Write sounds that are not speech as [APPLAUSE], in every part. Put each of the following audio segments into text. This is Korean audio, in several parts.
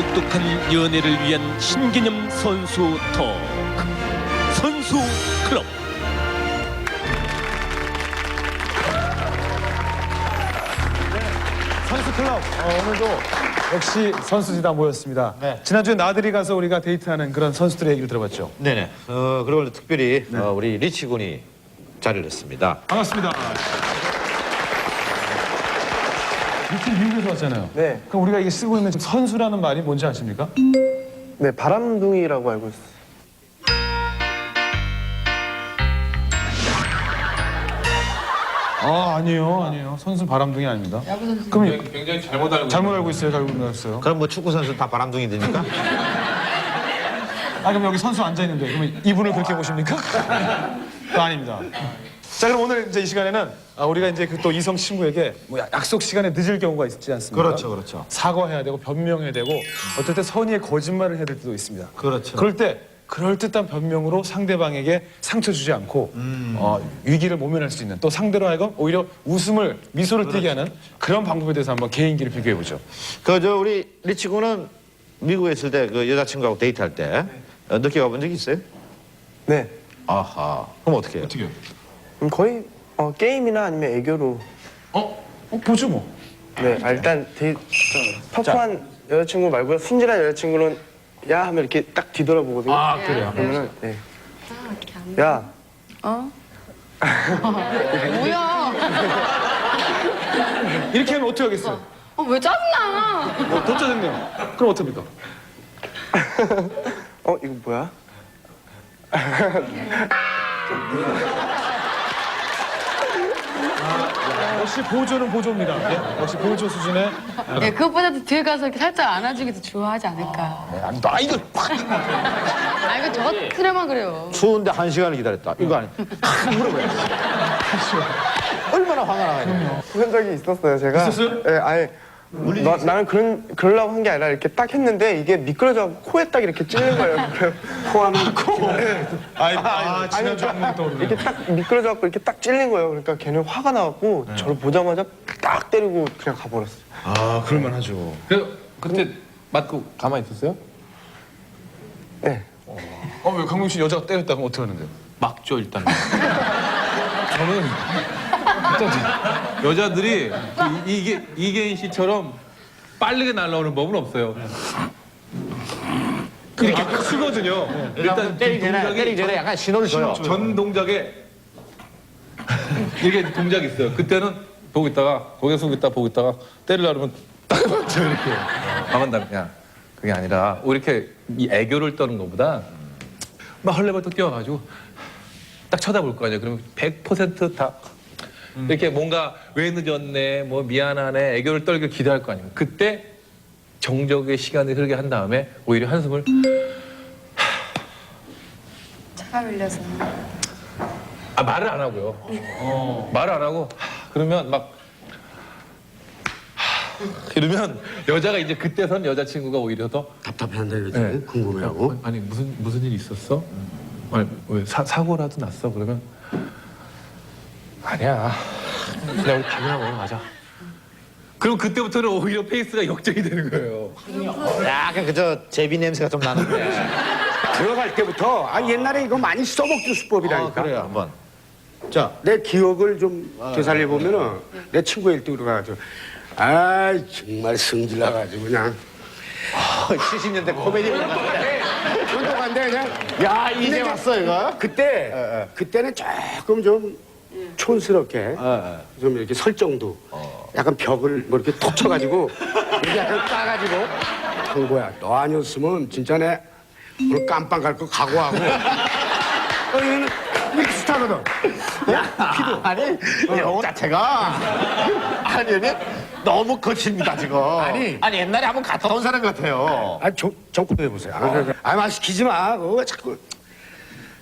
똑똑한 연애를 위한 신개념 선수 토크 선수 클럽 선수 클럽 어, 오늘도 역시 선수들이 다 모였습니다. 지난주에 나들이 가서 우리가 데이트하는 그런 선수들의 얘기를 들어봤죠. 네네. 어, 그리고 오늘 특별히 어, 우리 리치 군이 자리를 했습니다. 반갑습니다. 이팀 미국에서 왔잖아요. 네. 그럼 우리가 이게 쓰고 있는 지금 선수라는 말이 뭔지 아십니까? 네, 바람둥이라고 알고 있어요. 아 아니에요, 아니에요. 선수 바람둥이 아닙니다. 야구 선수. 그럼 굉장히 잘못 알고 잘못 알고 있어요, 잘못 알았어요. 그럼 뭐 축구 선수 다 바람둥이 됩니까? 아 그럼 여기 선수 앉아 있는데 그러면 이분을 그렇게 보십니까? 또 [LAUGHS] 아닙니다. 자 그럼 오늘 이제 이 시간에는 아, 우리가 이제 그 또 이성 친구에게 뭐 약- 약속 시간에 늦을 경우가 있지 않습니까? 그렇죠, 그렇죠. 사과해야 되고 변명해야 되고 어떨 때 선의의 거짓말을 해야 될 때도 있습니다. 그렇죠. 그럴 때 그럴 듯한 변명으로 상대방에게 상처 주지 않고 어, 위기를 모면할 수 있는 또 상대로 하여금 오히려 웃음을 미소를 띠게 하는 그런 방법에 대해서 한번 개인기를 비교해 보죠. 그 저 우리 리치 군은 미국에 있을 때 그 여자친구하고 데이트할 때 어, 늦게 가본 적 있어요? 네. 아하. 그럼 어떻게 해요? 어떻게? 그 럼 거의 어, 게임이나 아니면 애교로. 어? 어 보죠 뭐. 네, 아, 일단 되게 터프한 여자친구 말고요. 순진한 여자친구는 야 하면 이렇게 딱 뒤돌아보거든요. 아 그래요. 그러면은 네. 야, [LAUGHS] 뭐야? 이렇게 하면 어떻게 하겠어요? 어, 왜 짜증나? 어, 더 짜증내요. 그럼 어떻습니까? [LAUGHS] 어 이거 뭐야? [LAUGHS] 역시 보조는 보조입니다. 예? 역시 보조 수준의 예, 그것보다도 뒤에 가서 이렇게 살짝 안아주기도 좋아하지 않을까. 아니 나 이거 팍! 아, 이거 저 같으려만 그래요. 추운데 한 시간을 기다렸다. 이거 아니. 물어봐요. 얼마나 화가 나요? 그런 적이 있었어요. 제가. 있었어요? 네, 아예. 나, 나는 그런 그러려고 한 게 아니라 이렇게 딱 했는데 이게 미끄러져 코에 딱 이렇게 찔린 거예요. [LAUGHS] 그래서 코 하면 코. 아이, 아, 지난 주 한번 떠오르네. 이렇게 딱 미끄러져 갖고 이렇게 딱 찔린 거예요. 그러니까 걔는 화가 나갖고 저를 보자마자 딱 때리고 그냥 가버렸어요. 아, 그럴만 하죠. 그 그때 맞고 가만히 있었어요? 네. 어, 왜 강명 씨 여자가 때렸다 그럼 어떻게 하는데요? 막죠 일단. [LAUGHS] 저는 일단 여자들이 그 이- 이게 이계인 씨처럼 빠르게 날라오는 법은 없어요. 이렇게 크거든요. 일단 때리기 전에, 동작이 때리기 전에 약간 신호를 줘요. 전 동작에 [LAUGHS] 이게 동작이 있어요. 그때는 보고 있다가 고개 숙이고 있다 보고 있다가 때리려 그러면 딱 [LAUGHS] 맞죠 이렇게. 가만 다야 그게 아니라 뭐 이렇게 이 애교를 떠는 것보다 막 헐레벌떡 뛰어가지고 딱 쳐다볼 거 아니에요. 그러면 100%다 이렇게 뭔가 왜 늦었네, 뭐 미안하네, 애교를 떨길 기대할 거 아니에요. 그때 정적의 시간이 흐르게 한 다음에 오히려 한숨을 [SIGHS] 차가 밀려서. 아 말을 안 하고요. 말을 안 하고 하, 그러면 막 하, 이러면 여자가 이제 그때선 여자친구가 오히려 더 답답해한다 이거지 네. 궁금해하고 어, 아니 무슨 무슨 일 있었어? 아니 왜 사, 사고라도 났어? 그러면 아니야. 그냥 우리 밥이나 먹으러 가자. 그럼 그때부터는 오히려 페이스가 역전이 되는 거예요. 약간 그저 제비 냄새가 좀 나는데. 들어갈 때부터 아 옛날에 이거 많이 써먹던 아, 수법이라니까 그래요, 한번. 자, 내 기억을 좀 되살려 보면은 내 친구가 일등으로 가가지고 아 정말 승질 나가지고 그냥 70년대 코미디 같은데. 운동한데 그냥 야, 이제 왔어, 이거? 그때 그때는 조금 좀 촌스럽게 좀 이렇게 설정도 약간 벽을 뭐 이렇게 톡 쳐가지고 이렇게 약간 까가지고 형보야 너 아니었으면 진짜 내 오늘 깜빵 갈 거 각오하고 어, 이게 비슷하거든 피도. 아니, 영어 자체가. 아니, 아니, 너무 거칩니다, 지금. 아니. 아니, 옛날에 한번 갔다 온 사람 같아요. 아, 정, 정권 해보세요. 아, 아, 말 시키지 마. 그거 자꾸.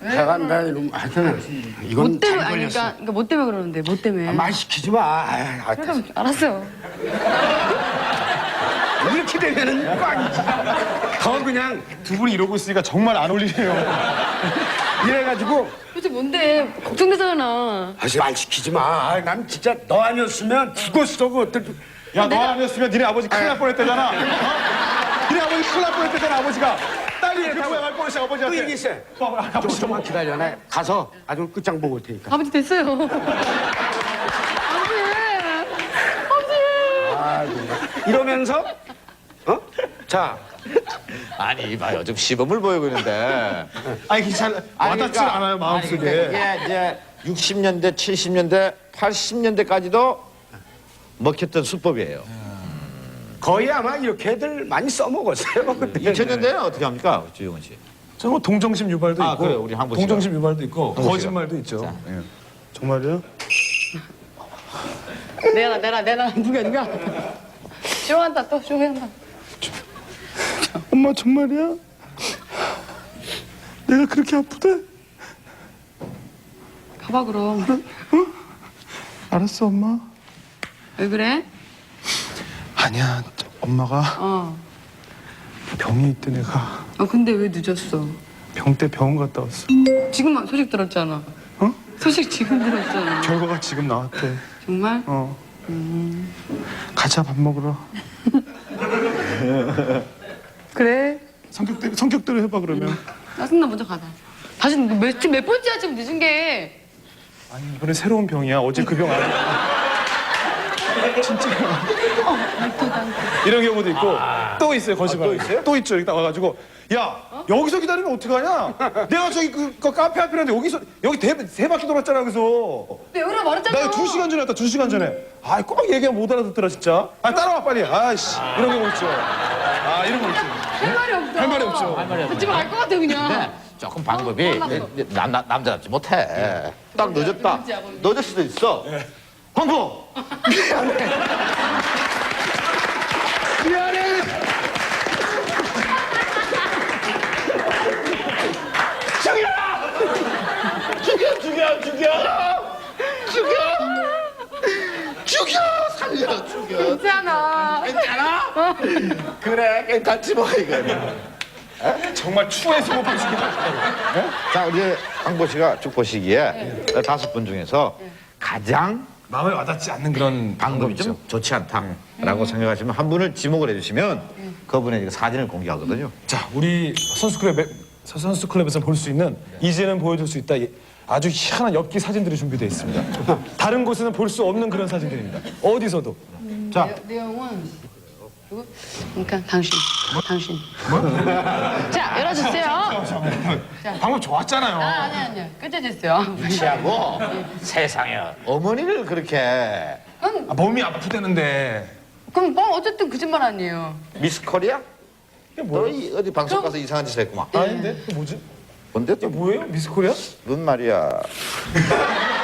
해간다, 이러면. 하여튼, 이건 뭐 때문에, 잘 아니. 그러니까, 그러니까 뭐 때문에 그러는데, 뭐 때문에. 아, 말 시키지 마. 아, 아, 그럼 알았어요. [LAUGHS] 이렇게 되면은 꽝이지. 더 그냥 두 분이 이러고 있으니까 정말 안 어울리네요. [LAUGHS] 이래가지고. 도대체 뭔데? 걱정되잖아. 아, 말 시키지 마. 아, 난 진짜 너 아니었으면 죽었어. 그 어떨 야, 너 아니었으면 니네 아버지 큰일 날 뻔했다잖아. 어? 니네 아버지 큰일 날 뻔했대잖아 아버지가 이렇게 모양할 뻔했어 또 아버지한테 얘기했어요. 어, 아버지 조금만 기다려내. 가서 아주 끝장 보고 올 테니까. 아버지 됐어요. [LAUGHS] 아버지. 이러면서 어? 자, 아니 봐요 좀 시범을 보이고 있는데 [LAUGHS] 아니 괜찮아 와닿질 그러니까- 않아요 아니, 마음속에 그러니까 이게 이제 60년대 70년대 80년대까지도 먹혔던 수법이에요 거의 아마 이렇게들 많이 써먹었어요. 그때. 2000년대는 어떻게 합니까 주영은 씨? 저뭐 동정심 유발도 아, 있고 그래요. 우리 한번 동정심 유발도 있고 씨가. 거짓말도 있죠 예. 정말요? 내놔 내놔 내놔 누가 누가. 싫어한다 또 싫어한다. 엄마 정말이야? 내가 그렇게 아프대? 가봐 그럼. 알았어 엄마 왜 그래? 아니야 엄마가 어. 병이 있대 내가 어 근데 왜 늦었어? 병 때 병원 갔다 왔어 지금 소식 들었잖아. 어? 소식 지금 들었잖아. 결과가 지금 나왔대 정말? 어 가자 밥 먹으러 [LAUGHS] 그래. 성격대로 성격대로 해봐 그러면 짜증나 먼저 가자. 다시 몇, 지금 몇 번째야 지금 늦은 게. 아니 이번에 새로운 병이야 어제 그 병 아니야 진짜 이런 경우도 있고 또 있어요 거짓말 또 있어요? 또 있죠 여기 와가지고 야 여기서 기다리면 어떡하냐 내가 저기 그, 그 카페 앞이라는데 여기서 여기 대, 세 바퀴 돌았잖아 여기서 근데 여기로 말했잖아. 나 두 시간 전에 왔다 두 시간 전에 아이 꼭 얘기하면 못 알아듣더라 진짜 아 따라와 빨리 아이씨 이런 경우 있죠 아 이런 거 있죠 할 말이 없어. 할 말이 없죠. 할 말이 없네. 듣지 말것 같아 그냥. 네, 조금 방법이 어, 몰랐어. 남, 남, 남자답지 못해 딱 늦었다. 늦을 수도 있어 황보 죽여 죽여 죽여. 죽여! 죽여 살려 죽여. 괜찮아. 괜찮아? 그래 괜찮지 뭐 이거는. 정말 추해서 못 보시겠다 자 우리 황보 씨가 쭉 보시기에 다섯 분 중에서 가장 마음에 와닿지 않는 그런 방법이 좀 좋지 않다라고 생각하시면 한 분을 지목을 해주시면 그분의 이거 사진을 공개하거든요. 자, 우리 선수 클럽 선수 클럽에서 볼 수 있는 이제는 보여줄 수 있다. 이- 아주 희한한 엽기 사진들이 준비되어 있습니다. [LAUGHS] 다른 곳에는 볼 수 없는 그런 사진들입니다. 어디서도. 자, 내- 내용은 그러니까 당신, 당신. 자 열어주세요. 방법 좋았잖아요. 아 아니 아니 끝내주세요. 치하고 세상에 어머니를 그렇게 그럼 아, 몸이 아프다는데. 그럼 뭐 어쨌든 거짓말 아니에요. 미스 코리아? 이게 너 뭐야? 이 어디 방송 가서 이상한 짓을 했구만. 아닌데? 이게 뭐지? 뭔데 이게 또 뭐예요? 미스 코리아? 넌 말이야. [LAUGHS]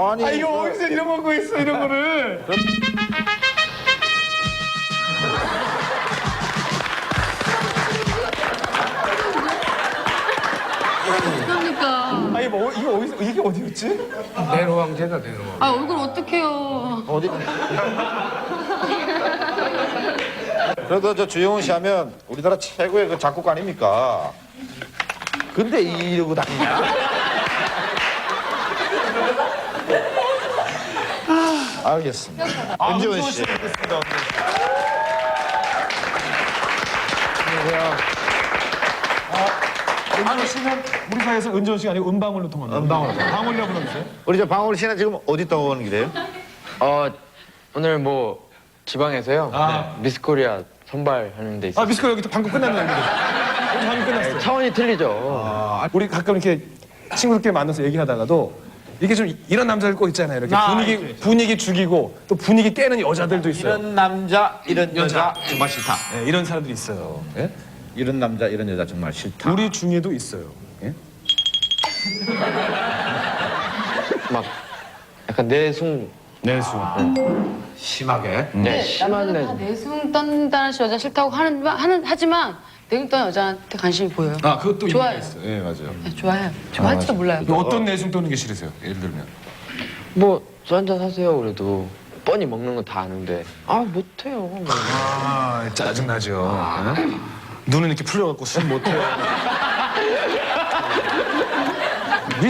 아니 아, 이거 이거 어디서 이런 거 있어, 이런 거를. 그러니까 아니, 뭐, 이거 어디서, 이게 어디였지? 내로 황제다 내로. 황제. 아 얼굴 어떡해요. 어디? 그래도 저 주영훈 씨 하면 우리나라 최고의 그 작곡가 아닙니까? 근데 이러고 다니냐? 알겠습니다. 은지원 씨. 은지원 씨는 우리 사이에서 은지원 씨가 아니고 은방울로 통합니다. 은방울로. 방울이라고 불러주세요. 우리 저 방울 씨는 지금 어디 떠 오는 길이에요? 어 오늘 뭐 지방에서요 아. 네, 미스코리아 선발하는 데 있어요. 아, 미스 코리아 여기 또 방금. 여기 방금 끝났어요. 차원이 틀리죠. 아, 우리 가끔 이렇게 친구들끼리 만나서 얘기하다가도 이게 좀 이런 남자들 꼭 있잖아요. 이렇게 분위기 분위기 죽이고 또 분위기 깨는 여자들도 있어요. 이런 남자, 이런 여자 정말 싫다. 네, 이런 사람들이 있어요. 예? 이런 남자, 이런 여자 정말 싫다. 우리 중에도 있어요. 예? 막 약간 내숭 내수. 심하게. 네, 심한 남자들 다내 내숭 떤다는 여자 싫다고 하는 하는 하지만 내숭 떠는 여자한테 관심이 보여요. 아, 그것도 좋아요. 의미가 있어요. 예, 맞아요. 네, 좋아해요. 좋아할지도 몰라요. 또 어떤 내숭 떠는 게 싫으세요? 예를 들면. 뭐 술 한잔 하세요 그래도 뻔히 먹는 건 다 아는데 아 못해요. 아, 짜증 나죠. 예? 눈은 이렇게 풀려갖고 술 못해요.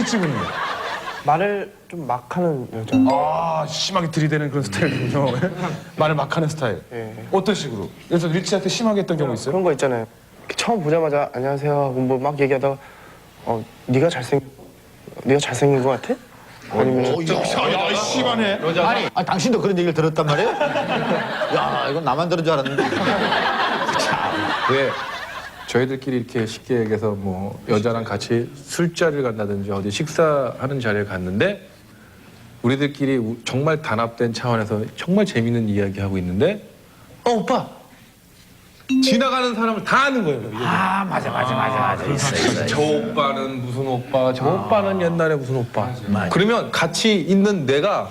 집은요. 말을 좀 막 하는 여자. 아 심하게 들이대는 그런 스타일이군요. [LAUGHS] 말을 막 하는 스타일. 예. 어떤 식으로? 그래서 리치한테 심하게 했던 경우 있어요? 그런 거 있잖아요. 처음 보자마자 안녕하세요 하고 뭐 막 얘기하다가 어 네가 잘생 네가 잘생긴 것 같아? 아니면 야, 심하네. 아니, 아, 당신도 그런 얘기를 들었단 말이에요? [LAUGHS] 야, 이건 나만 들은 줄 알았는데. [LAUGHS] 왜 저희들끼리 이렇게 쉽게 얘기해서 뭐 여자랑 같이 술자리를 간다든지 어디 식사하는 자리에 갔는데 우리들끼리 우- 정말 단합된 차원에서 정말 재밌는 이야기 하고 있는데 어 오빠 지나가는 사람을 다 아는 거예요. 아 맞아 맞아 맞아 맞아 있어 있어. 저 오빠는 무슨 오빠, 저 오빠는 옛날에 무슨 오빠. 그러면 같이 있는 내가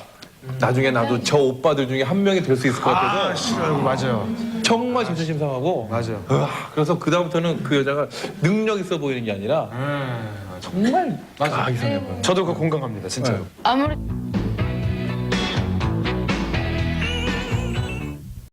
나중에 나도 저 오빠들 중에 한 명이 될 수 있을 것 같아서 싫어요. 맞아요. 정말 자존심 상하고 맞아요. 으아, 그래서 그 다음부터는 그 여자가 능력 있어 보이는 게 아니라 정말 아 이상해 보여. 저도 그 공감합니다. 진짜요. 아무리